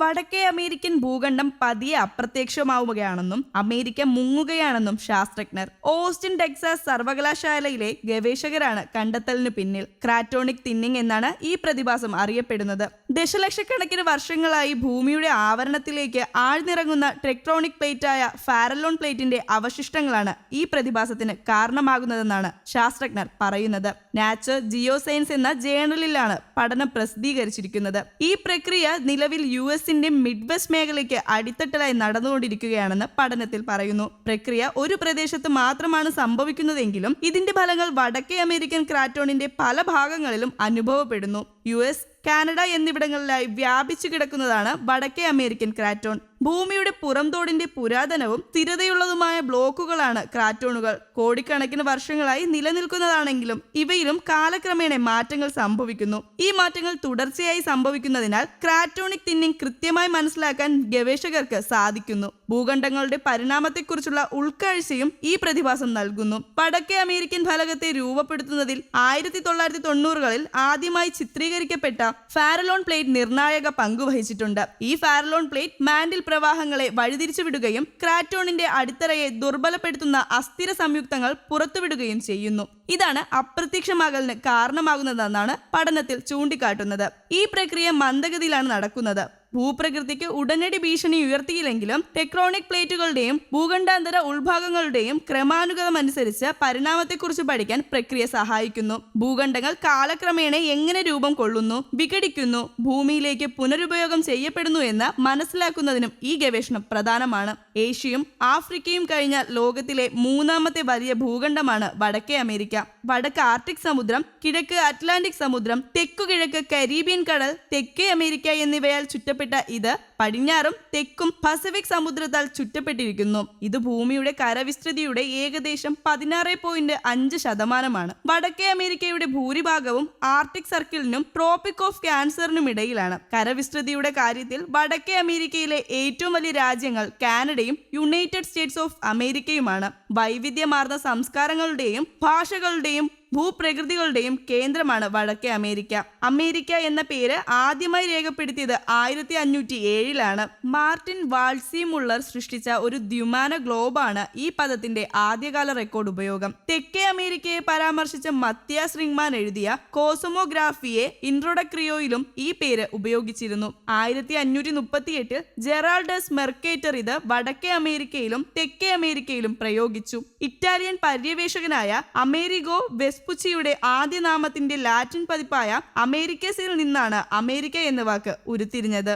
വടക്കേ അമേരിക്കൻ ഭൂഖണ്ഡം പതിയെ അപ്രത്യക്ഷമാവുകയാണെന്നും അമേരിക്ക മുങ്ങുകയാണെന്നും ശാസ്ത്രജ്ഞർ. ഓസ്റ്റിൻ ടെക്സാസ് സർവകലാശാലയിലെ ഗവേഷകരാണ് കണ്ടെത്തലിനു പിന്നിൽ. ക്രാറ്റോണിക് തിന്നിങ് എന്നാണ് ഈ പ്രതിഭാസം അറിയപ്പെടുന്നത്. ദശലക്ഷക്കണക്കിന് വർഷങ്ങളായി ഭൂമിയുടെ ആവരണത്തിലേക്ക് ആഴ്ന്നിറങ്ങുന്ന ടെക്ട്രോണിക് പ്ലേറ്റായ ഫാരലോൺ പ്ലേറ്റിന്റെ അവശിഷ്ടങ്ങളാണ് ഈ പ്രതിഭാസത്തിന് കാരണമാകുന്നതെന്നാണ് ശാസ്ത്രജ്ഞർ പറയുന്നത്. നാച്ചർ ജിയോ സയൻസ് എന്ന ജേണലിലാണ് പഠനം പ്രസിദ്ധീകരിച്ചിരിക്കുന്നത്. ഈ പ്രക്രിയ നിലവിൽ യു എസിന്റെ മിഡ് വെസ്റ്റ് മേഖലയ്ക്ക് അടിത്തട്ടിലായി നടന്നുകൊണ്ടിരിക്കുകയാണെന്ന് പഠനത്തിൽ പറയുന്നു. പ്രക്രിയ ഒരു പ്രദേശത്ത് മാത്രമാണ് സംഭവിക്കുന്നതെങ്കിലും ഇതിന്റെ ഫലങ്ങൾ വടക്കേ അമേരിക്കൻ ക്രാറ്റോണിന്റെ പല ഭാഗങ്ങളിലും അനുഭവപ്പെടുന്നു. യു എസ് കാനഡ എന്നിവിടങ്ങളിലായി വ്യാപിച്ചു കിടക്കുന്നതാണ് വടക്കേ അമേരിക്കൻ ക്രാറ്റോൺ. ഭൂമിയുടെ പുറംതോടിന്റെ പുരാതനവും സ്ഥിരതയുള്ളതുമായ ബ്ലോക്കുകളാണ് ക്രാറ്റോണുകൾ. കോടിക്കണക്കിന് വർഷങ്ങളായി നിലനിൽക്കുന്നതാണെങ്കിലും ഇവയിലും കാലക്രമേണ മാറ്റങ്ങൾ സംഭവിക്കുന്നു. ഈ മാറ്റങ്ങൾ തുടർച്ചയായി സംഭവിക്കുന്നതിനാൽ ക്രാറ്റോണിക് തിന്നിങ് കൃത്യമായി മനസ്സിലാക്കാൻ ഗവേഷകർക്ക് സാധിക്കുന്നു. ഭൂഖണ്ഡങ്ങളുടെ പരിണാമത്തെക്കുറിച്ചുള്ള ഉൾക്കാഴ്ചയും ഈ പ്രതിഭാസം നൽകുന്നു. വടക്കേ അമേരിക്കൻ ഫലകത്തെ രൂപപ്പെടുത്തുന്നതിൽ ആയിരത്തി തൊള്ളായിരത്തി തൊണ്ണൂറുകളിൽ ആദ്യമായി ചിത്രീകരിക്കപ്പെട്ട ഫാരലോൺ പ്ലേറ്റ് നിർണായക പങ്കുവഹിച്ചിട്ടുണ്ട് ഈ ഫാരലോൺ പ്ലേറ്റ് മാൻഡിൽ പ്രവാഹങ്ങളെ വഴിതിരിച്ചു വിടുകയും ക്രാറ്റോണിന്റെ അടിത്തറയെ ദുർബലപ്പെടുത്തുന്ന അസ്ഥിര സംയുക്തങ്ങൾ പുറത്തുവിടുകയും ചെയ്യുന്നു. ഇതാണ് അപ്രത്യക്ഷമാകലിന് കാരണമാകുന്നതെന്നാണ് പഠനത്തിൽ ചൂണ്ടിക്കാട്ടുന്നത്. ഈ പ്രക്രിയ മന്ദഗതിയിലാണ് നടക്കുന്നത്. ഭൂപ്രകൃതിക്ക് ഉടനടി ഭീഷണി ഉയർത്തിയില്ലെങ്കിലും ടെക്ട്രോണിക് പ്ലേറ്റുകളുടെയും ഭൂഖണ്ഡാന്തര ഉൾഭാഗങ്ങളുടെയും ക്രമാനുഗതം അനുസരിച്ച് പരിണാമത്തെക്കുറിച്ച് പഠിക്കാൻ പ്രക്രിയ സഹായിക്കുന്നു. ഭൂഖണ്ഡങ്ങൾ കാലക്രമേണ എങ്ങനെ രൂപം കൊള്ളുന്നു വിഘടിക്കുന്നു ഭൂമിയിലേക്ക് പുനരുപയോഗം ചെയ്യപ്പെടുന്നു എന്ന് മനസ്സിലാക്കുന്നതിനും ഈ ഗവേഷണം പ്രധാനമാണ്. ഏഷ്യയും ആഫ്രിക്കയും കഴിഞ്ഞ ലോകത്തിലെ മൂന്നാമത്തെ വലിയ ഭൂഖണ്ഡമാണ് വടക്കേ അമേരിക്ക. വടക്ക് ആർട്ടിക് സമുദ്രം കിഴക്ക് അറ്റ്ലാന്റിക് സമുദ്രം തെക്കു കിഴക്ക് കരീബിയൻ കടൽ തെക്കേ അമേരിക്ക എന്നിവയാൽ ചുറ്റപ്പെട്ട ഇത് പടിഞ്ഞാറും തെക്കും പസഫിക് സമുദ്രത്താൽ ചുറ്റപ്പെട്ടിരിക്കുന്നു. ഇത് ഭൂമിയുടെ കരവിസ്തൃതിയുടെ ഏകദേശം പതിനാറ് പോയിന്റ് അഞ്ച് ശതമാനമാണ്. വടക്കേ അമേരിക്കയുടെ ഭൂരിഭാഗവും ആർട്ടിക് സർക്കിളിനും ട്രോപ്പിക് ഓഫ് ക്യാൻസറിനും ഇടയിലാണ്. കരവിസ്തൃതിയുടെ കാര്യത്തിൽ വടക്കേ അമേരിക്കയിലെ ഏറ്റവും വലിയ രാജ്യങ്ങൾ കാനഡയും യുണൈറ്റഡ് സ്റ്റേറ്റ്സ് ഓഫ് അമേരിക്കയുമാണ്. വൈവിധ്യമാർന്ന സംസ്കാരങ്ങളുടെയും ഭാഷകളുടെയും ഭൂപ്രകൃതികളുടെയും കേന്ദ്രമാണ് വടക്കേ അമേരിക്ക. അമേരിക്ക എന്ന പേര് ആദ്യമായി രേഖപ്പെടുത്തിയത് ആയിരത്തി അഞ്ഞൂറ്റി ഏഴിലാണ് മാർട്ടിൻ വാൾസി മുള്ളർ സൃഷ്ടിച്ച ഒരു ദ്വിമാന ഗ്ലോബാണ് ഈ പദത്തിന്റെ ആദ്യകാല റെക്കോർഡ് ഉപയോഗം. തെക്കേ അമേരിക്കയെ പരാമർശിച്ച മത്യാസ് റിങ്മാൻ എഴുതിയ കോസമോഗ്രാഫിയെ ഇൻട്രോഡക്രിയോയിലും ഈ പേര് ഉപയോഗിച്ചിരുന്നു. ആയിരത്തി അഞ്ഞൂറ്റി മുപ്പത്തി എട്ടിൽ ജെറാൾഡസ് മെർക്കേറ്റർ ഇത് വടക്കേ അമേരിക്കയിലും തെക്കേ അമേരിക്കയിലും പ്രയോഗിച്ചു. ഇറ്റാലിയൻ പര്യവേഷകനായ അമേരിഗോ വെസ്പുച്ചിയുടെ ആദ്യ നാമത്തിന്റെ ലാറ്റിൻ പതിപ്പായ അമേരിക്കസിൽ നിന്നാണ് അമേരിക്ക എന്ന വാക്ക് ഉരുത്തിരിഞ്ഞത്.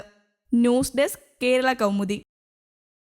News desk Kerala Kaumudi